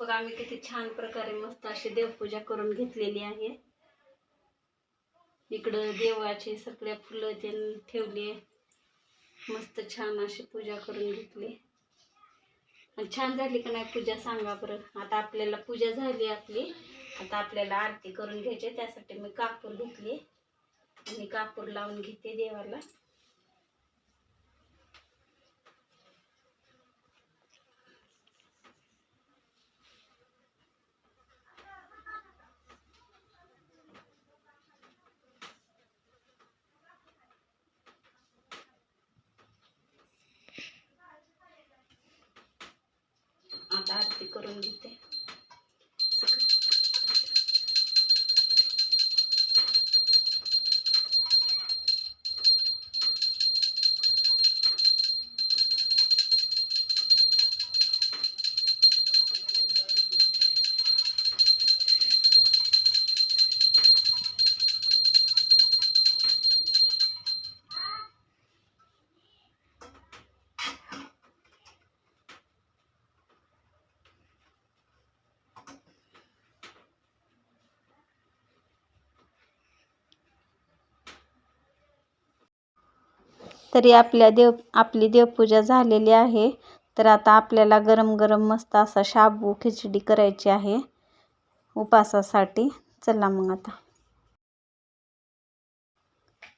बघा आम्ही किती छान प्रकारे मस्त अशी देवपूजा करून घेतलेली आहे. इकडं देवाचे सगळ्या फुलं ते ठेवली. मस्त छान अशी पूजा करून घेतली. आणि छान झाली का नाही पूजा सांगा बरं. आता आपल्याला पूजा झाली आपली. आता आपल्याला आरती करून घ्यायची त्यासाठी मी कापूर घेतली आणि कापूर लावून घेते देवाला आता आरती तरी आपल्या देव आपली देवपूजा झालेली आहे. तर आता आपल्याला गरम गरम मस्त असा शाबू खिचडी करायची आहे उपासासाठी. चला मग आता.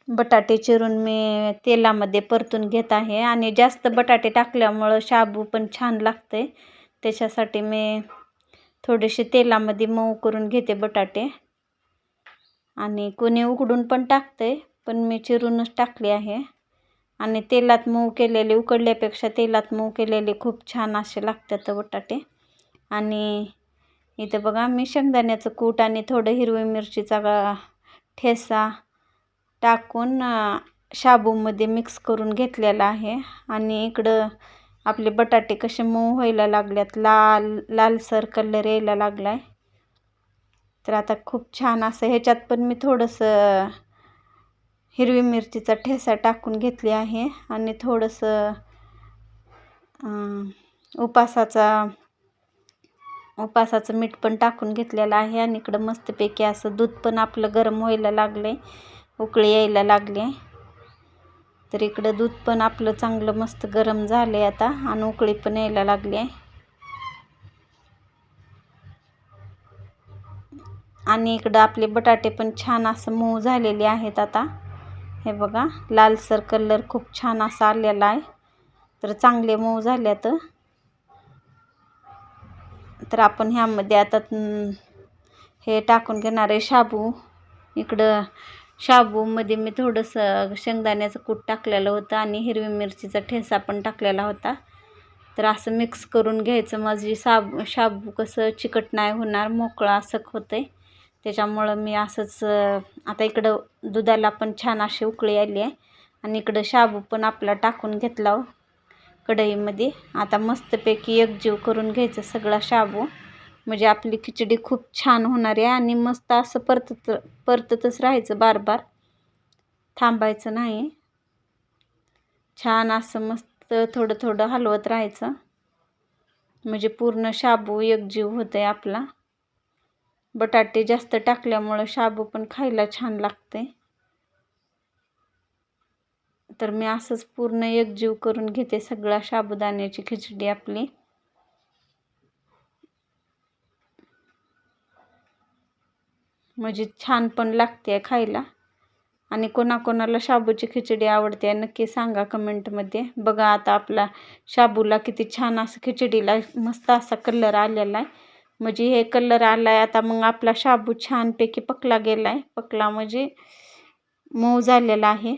बटाटे चिरून मी तेलामध्ये परतून घेत आहे. आणि जास्त बटाटे टाकल्यामुळं शाबू पण छान लागते. त्याच्यासाठी मी थोडेसे तेलामध्ये मऊ करून घेते बटाटे. आणि कोणी उकडून पण टाकते पण मी चिरूनच टाकले आहे. आणि तेलात मऊ केलेले उकडल्यापेक्षा तेलात मऊ केलेले खूप छान असे लागतात बटाटे. आणि इथं बघा मी शेंगदाण्याचं कूट आणि थोडं हिरवी मिरचीचा ठेसा टाकून शाबूमध्ये मिक्स करून घेतलेला आहे. आणि इकडं आपले बटाटे कसे मऊ व्हायला लागल्यात लाल लालसर कलर यायला लागला आहे तर आता खूप छान असं ह्याच्यात पण मी थोडंसं हिरवी मिरचीचा ठेसा टाकून घेतली आहे आणि थोडंसं उपासाचा उपासाचं मीठ पण टाकून घेतलेलं आहे आणि इकडं मस्तपैकी असं दूध पण आपलं गरम व्हायला लागले उकळी यायला लागले. तर इकडं दूध पण आपलं चांगलं मस्त गरम झाले आता आणि उकळी पण यायला लागली. आहे आणि इकडं आपले बटाटे पण छान असं मऊ झालेले आहेत आता. हे बघा लालसर कलर खूप छान असा आलेला आहे. तर चांगले मऊ झाल्यात. तर आपण ह्यामध्ये आता हे टाकून घेणार आहे शाबू. इकडं शाबूमध्ये मी थोडंसं शेंगदाण्याचं कूट टाकलेलं होतं आणि हिरवी मिरचीचा ठेसा पण टाकलेला होता. तर असं मिक्स करून घ्यायचं. माझी साब शाबू कसं चिकट नाही होणार मोकळं असं होतं आहे त्याच्यामुळं मी असंच आता इकडं दुधाला पण छान अशी उकळी आली आहे. आणि इकडं शाबू पण आपला टाकून घेतला हो कढईमध्ये. आता मस्तपैकी एकजीव करून घ्यायचं सगळा शाबू. म्हणजे आपली खिचडी खूप छान होणार आहे आणि मस्त असं परतत परततच राहायचं बार बार थांबायचं नाही. छान असं मस्त थोडं थोडं हलवत राहायचं. म्हणजे पूर्ण शाबू एकजीव होतं आहे आपला. बटाटे जास्त टाकल्यामुळं शाबू पण खायला छान लागते. तर मी असंच पूर्ण एकजीव करून घेते सगळा साबुदाण्याची खिचडी आपली. म्हणजे छान पण लागते खायला. आणि कोणाकोणाला शाबूची खिचडी आवडते नक्की सांगा कमेंटमध्ये. बघा आता आपला शाबूला किती छान असं खिचडीला मस्त असा कलर आलेला आहे. म्हणजे हे कलर आला आहे आता मग आपला शाबू छानपैकी पकला गेला आहे पकला म्हणजे मऊ झालेला आहे.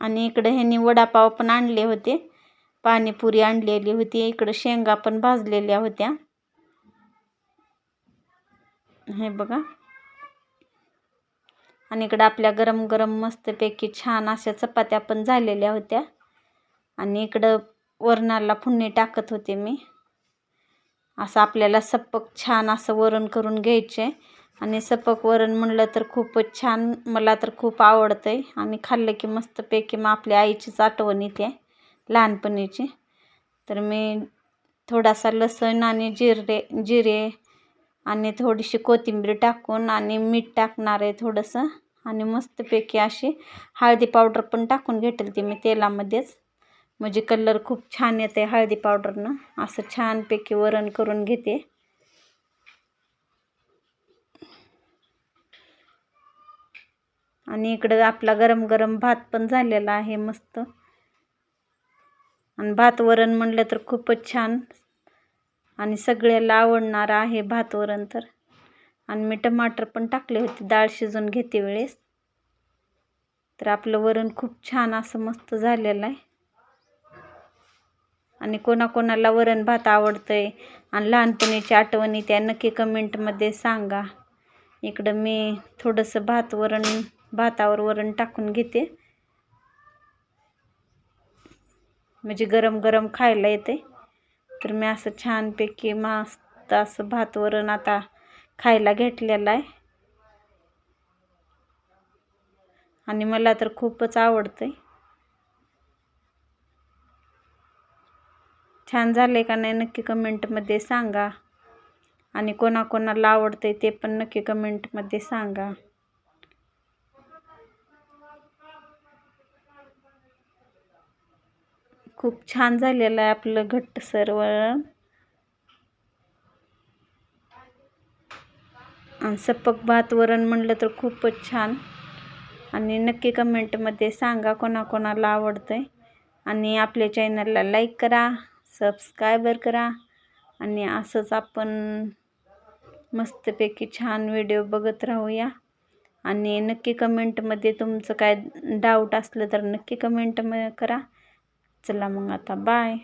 आणि इकडं ह्यांनी वडापाव पण आणले होते. पाणीपुरी आणलेली होती. इकडं शेंगा पण भाजलेल्या होत्या. हे बघा. आणि इकडं आपल्या गरम गरम मस्तपैकी छान अशा चपात्या पण झालेल्या होत्या. आणि इकडं वरणाला फुडणी टाकत होते मी. असं आपल्याला सपक छान असं वरण करून घ्यायचे आणि सपक वरण म्हणलं तर खूपच छान मला तर खूप आवडतं आहे आणि खाल्लं की मस्तपैकी मग आपल्या आईचीच आठवण येते लहानपणीची. तर मी थोडासा लसूण आणि जिरे जिरे आणि थोडीशी कोथिंबीर टाकून आणि मीठ टाकणार आहे थोडंसं. आणि मस्तपैकी अशी हळदी पावडर पण टाकून घेतली ती मी तेलामध्येच. म्हणजे कलर खूप छान येते हळदी पावडरनं. असं छानपैकी वरण करून घेते. आणि इकडं आपला गरम गरम भात पण झालेला आहे मस्त. आणि भात वरण म्हणलं तर खूपच छान. आणि सगळ्याला आवडणारं आहे भात वरण तर. आणि मी टमाटर पण टाकले होते डाळ शिजून घेते वेळेस. तर आपलं वरण खूप छान असं मस्त झालेलं आहे. आणि कोणाकोणाला वरण भात आवडतं आहे आणि लहानपणीची आठवणी त्या नक्की कमेंटमध्ये सांगा. इकडं मी थोडंसं भात वरण भातावर वरण टाकून घेते. म्हणजे गरम गरम खायला येते तर मी असं छानपैकी मस्त असं भात वरण आता खायला घेतलेलं आहे. आणि मला तर खूपच आवडतं आहे छान झाले का नाही नक्की कमेंटमध्ये सांगा. आणि कोणाकोणाला आवडतं ते पण नक्की कमेंटमध्ये सांगा. खूप छान झालेलं आहे आपलं घट्टसर सर्व. आणि सपक भात वरण म्हणलं तर खूपच छान. आणि नक्की कमेंटमध्ये सांगा कोणाकोणाला आवडतं आहे आणि आपल्या चॅनलला लाईक करा. सबस्क्रायबर करा आणि असंच आपण मस्तपैकी छान व्हिडिओ बघत राहूया. आणि नक्की कमेंटमध्ये तुमचं काय डाऊट असलं तर नक्की कमेंट करा. चला मग आता बाय